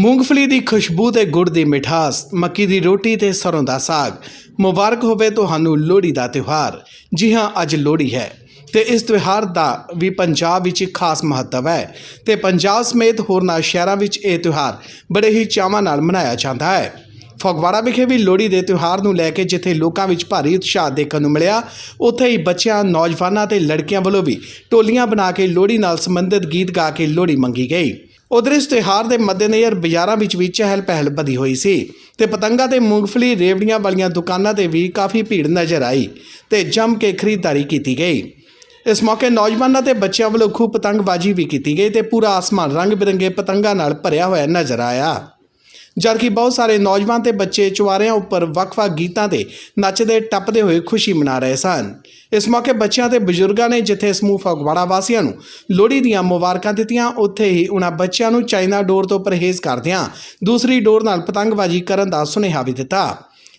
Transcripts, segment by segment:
ਮੂੰਗਫਲੀ ਦੀ ਖੁਸ਼ਬੂ ਤੇ ਗੁੜ ਦੀ ਮਿਠਾਸ, ਮੱਕੀ ਦੀ ਰੋਟੀ ਤੇ ਸਰੋਂ ਦਾ ਸਾਗ। ਮੁਬਾਰਕ ਹੋਵੇ ਤੁਹਾਨੂੰ ਲੋਹੜੀ ਦਾ ਤਿਉਹਾਰ। ਜੀ ਹਾਂ, ਅੱਜ ਲੋਹੜੀ ਹੈ ਤੇ ਇਸ ਤਿਉਹਾਰ ਦਾ ਵੀ ਪੰਜਾਬ ਵਿੱਚ ਖਾਸ ਮਹੱਤਵ ਹੈ ਤੇ ਪੰਜਾਬ ਸਮੇਤ ਹੋਰਨਾਂ ਸ਼ਹਿਰਾਂ ਵਿੱਚ ਇਹ ਤਿਉਹਾਰ ਬੜੇ ਹੀ ਚਾਵਾਂ ਨਾਲ ਮਨਾਇਆ ਜਾਂਦਾ ਹੈ। ਫਗਵਾੜਾ ਵਿਖੇ ਵੀ ਲੋਹੜੀ ਦੇ ਤਿਉਹਾਰ ਨੂੰ ਲੈ ਕੇ ਜਿੱਥੇ ਲੋਕਾਂ ਵਿੱਚ ਭਾਰੀ ਉਤਸ਼ਾਹ ਦੇਖਣ ਨੂੰ ਮਿਲਿਆ, ਉੱਥੇ ਹੀ ਬੱਚਿਆਂ, ਨੌਜਵਾਨਾਂ ਤੇ ਲੜਕੀਆਂ ਵੱਲੋਂ ਵੀ ਟੋਲੀਆਂ ਬਣਾ ਕੇ ਲੋਹੜੀ ਨਾਲ ਸੰਬੰਧਿਤ ਗੀਤ ਗਾ ਕੇ ਲੋਹੜੀ ਮੰਗੀ ਗਈ। ਉਧਰ ਇਸ ਤਿਉਹਾਰ ਦੇ ਮੱਦੇਨਜ਼ਰ ਬਾਜ਼ਾਰਾਂ ਵਿੱਚ ਵੀ ਚਹਿਲ ਪਹਿਲ ਵਧੀ ਹੋਈ ਸੀ ਤੇ ਪਤੰਗਾ ਤੇ ਮੂੰਗਫਲੀ, ਰੇਵੜੀਆਂ ਵਾਲੀਆਂ ਦੁਕਾਨਾਂ ਤੇ ਵੀ ਕਾਫੀ ਭੀੜ ਨਜ਼ਰ ਆਈ ਤੇ ਜੰਮ ਕੇ ਖਰੀਦਦਾਰੀ ਕੀਤੀ ਗਈ। ਇਸ ਮੌਕੇ ਨੌਜਵਾਨਾਂ ਤੇ ਬੱਚਿਆਂ ਵੱਲੋਂ ਖੂਬ ਪਤੰਗਬਾਜ਼ੀ ਵੀ ਕੀਤੀ ਗਈ ਤੇ ਪੂਰਾ ਆਸਮਾਨ ਰੰਗ ਬਿਰੰਗੇ ਪਤੰਗਾਂ ਨਾਲ ਭਰਿਆ ਹੋਇਆ ਨਜ਼ਰ ਆਇਆ। ਜਦਕਿ ਬਹੁਤ ਸਾਰੇ ਨੌਜਵਾਨ ਤੇ ਬੱਚੇ ਚੁਆਰਿਆਂ ਉੱਪਰ ਵੱਖ-ਵੱਖ ਗੀਤਾਂ ਤੇ ਨੱਚਦੇ, ਟੱਪਦੇ ਹੋਏ ਖੁਸ਼ੀ ਮਨਾ ਰਹੇ ਸਨ। ਇਸ ਮੌਕੇ ਬੱਚਿਆਂ ਤੇ ਬਜ਼ੁਰਗਾਂ ਨੇ ਜਿੱਥੇ ਸਮੂਹ ਫਗਵਾੜਾ ਵਾਸੀਆਂ ਨੂੰ ਲੋਹੜੀ ਦੀਆਂ ਮੁਬਾਰਕਾਂ ਦਿੱਤੀਆਂ, ਉੱਥੇ ਹੀ ਉਹਨਾਂ ਬੱਚਿਆਂ ਨੂੰ ਚਾਈਨਾ ਡੋਰ ਤੋਂ ਪਰਹੇਜ਼ ਕਰਦਿਆਂ ਦੂਸਰੀ ਡੋਰ ਨਾਲ ਪਤੰਗਬਾਜ਼ੀ ਕਰਨ ਦਾ ਸੁਨੇਹਾ ਵੀ ਦਿੱਤਾ।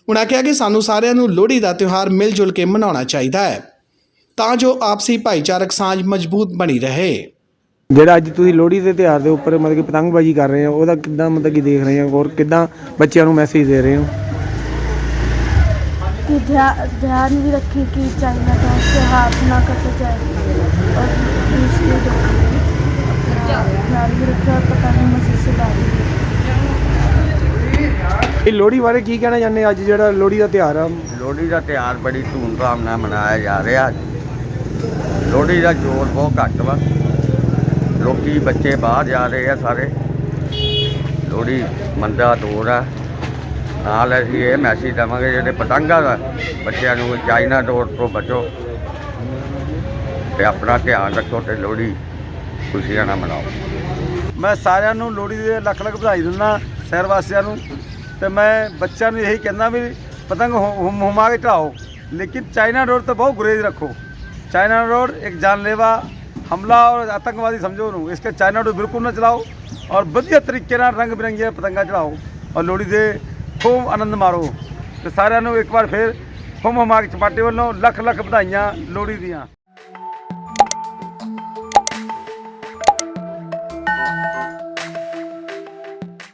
ਉਹਨਾਂ ਕਿਹਾ ਕਿ ਸਾਨੂੰ ਸਾਰਿਆਂ ਨੂੰ ਲੋਹੜੀ ਦਾ ਤਿਉਹਾਰ ਮਿਲ ਜੁਲ ਕੇ ਮਨਾਉਣਾ ਚਾਹੀਦਾ ਹੈ, ਤਾਂ ਜੋ ਆਪਸੀ ਭਾਈਚਾਰਕ ਸਾਂਝ ਮਜ਼ਬੂਤ ਬਣੀ ਰਹੇ। ਜਿਹੜਾ ਅੱਜ ਤੁਸੀਂ ਲੋਹੜੀ ਦੇ ਤਿਉਹਾਰ ਦੇ ਉੱਪਰ ਮਤਲਬ ਕਿ ਪਤੰਗਬਾਜ਼ੀ ਕਰ ਰਹੇ ਹੋ ਉਹਦਾ ਕਿੱਦਾਂ ਮਤਲਬ ਕਿ ਦੇਖ ਰਹੇ ਹੋ ਔਰ ਕਿੱਦਾਂ ਬੱਚਿਆਂ ਨੂੰ ਮੈਸੇਜ ਦੇ ਰਹੇ ਹੋ कि ध्या- ध्यान भी रखें कि चाइना का से हाथ ना कटे जाए और दूसरी अपना ध्यान भी रखें और पता नहीं मस्जिद से डालें ਇਹ ਲੋਹੜੀ ਬਾਰੇ ਕੀ ਕਹਿਣਾ ਚਾਹੁੰਦੇ ਅੱਜ ਜਿਹੜਾ ਲੋਹੜੀ ਦਾ ਤਿਉਹਾਰ ਆ ਲੋਹੜੀ ਦਾ ਤਿਉਹਾਰ ਬੜੀ ਧੂਮਧਾਮ ਨਾਲ ਮਨਾਇਆ ਜਾ ਰਿਹਾ ਲੋਹੜੀ ਦਾ ਜੋਰ ਬਹੁਤ ਘੱਟ ਵਾ ਲੋਕੀ ਬੱਚੇ ਬਾਹਰ ਜਾ ਰਹੇ ਆ ਸਾਰੇ। ਲੋੜੀ ਮੰਦਾ ਦੌਰ ਆ। ਨਾਲ ਅਸੀਂ ਇਹ ਮੈਸੇਜ ਦਵਾਂਗੇ ਜਿਹੜੇ ਪਤੰਗਾਂ ਦਾ ਬੱਚਿਆਂ ਨੂੰ ਚਾਈਨਾ ਡੋਰ ਤੋਂ ਬਚੋ ਤੇ ਆਪਣਾ ਧਿਆਨ ਰੱਖੋ ਤੇ ਲੋੜੀ ਖੁਸ਼ੀਆਂ ਨਾਲ ਮਨਾਓ। ਮੈਂ ਸਾਰਿਆਂ ਨੂੰ ਲੋੜੀ ਦੇ ਲੱਖ ਲੱਖ ਵਧਾਈ ਦਿੰਦਾ ਸ਼ਹਿਰ ਵਾਸੀਆਂ ਨੂੰ ਤੇ ਮੈਂ ਬੱਚਿਆਂ ਨੂੰ ਇਹੀ ਕਹਿੰਦਾ ਵੀ ਪਤੰਗ ਹੁਮਾ ਕੇ ਢਾਓ ਲੇਕਿਨ ਚਾਈਨਾ ਡੋਰ ਤੋਂ ਬਹੁਤ ਗੁਰੇਜ਼ ਰੱਖੋ। ਚਾਈਨਾ ਡੋਰ ਇੱਕ ਜਾਨਲੇਵਾ ਹਮਲਾ ਔਰ ਆਤੰਕਵਾਦੀ ਸਮਝੋ ਨੂੰ ਇਸਕੇ ਚਾਈਨਾ ਨੂੰ ਬਿਲਕੁਲ ਨਾ ਚਲਾਓ ਔਰ ਵਧੀਆ ਤਰੀਕੇ ਨਾਲ ਰੰਗ ਬਿਰੰਗੀਆਂ ਪਤੰਗਾ ਚੜਾਓ ਔਰ ਲੋੜੀ ਦੇ ਖੂਬ ਆਨੰਦ ਮਾਰੋ ਤੇ ਸਾਰਿਆਂ ਨੂੰ ਇੱਕ ਵਾਰ ਫੇਰ ਹਮ ਹਮਾਕ ਚਪਾਟੇ ਵੱਲੋਂ ਲੱਖ ਲੱਖ ਵਧਾਈਆਂ ਲੋੜੀ ਦੀਆਂ